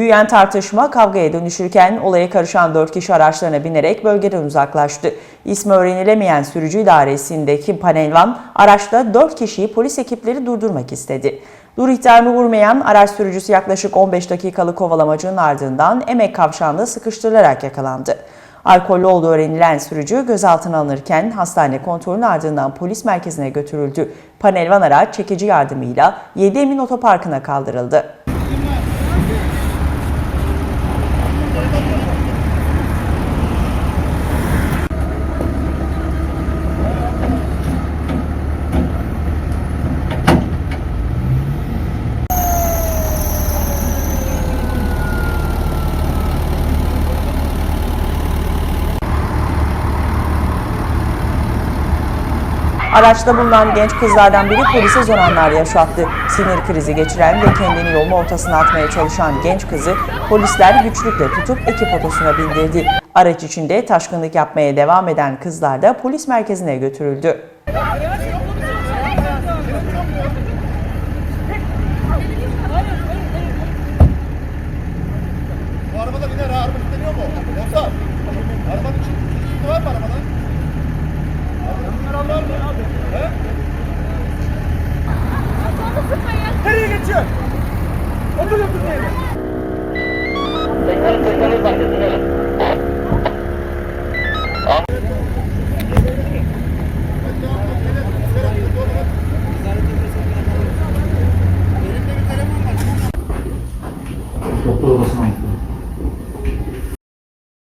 Büyüyen tartışma kavgaya dönüşürken olaya karışan 4 kişi araçlarına binerek bölgeden uzaklaştı. İsmi öğrenilemeyen sürücü idaresindeki panelvan araçta 4 kişiyi polis ekipleri durdurmak istedi. Dur ihtarına uymayan araç sürücüsü yaklaşık 15 dakikalık kovalamacının ardından Emek Kavşağı'nda sıkıştırılarak yakalandı. Alkollü olduğu öğrenilen sürücü gözaltına alınırken hastane kontrolünün ardından polis merkezine götürüldü. Panelvan araç çekici yardımıyla 7 Emin Otoparkı'na kaldırıldı. Araçta bulunan genç kızlardan biri polise zor anlar yaşattı. Sinir krizi geçiren ve kendini yolun ortasına atmaya çalışan genç kızı polisler güçlükle tutup ekip otosuna bindirdi. Araç içinde taşkınlık yapmaya devam eden kızlar da polis merkezine götürüldü. Arabada biner ha. Araba mu? Yoksa arabanın içi geçiyor. Otur otur diyelim. Tekrar tekrar bakın. Doktor odasına gitti.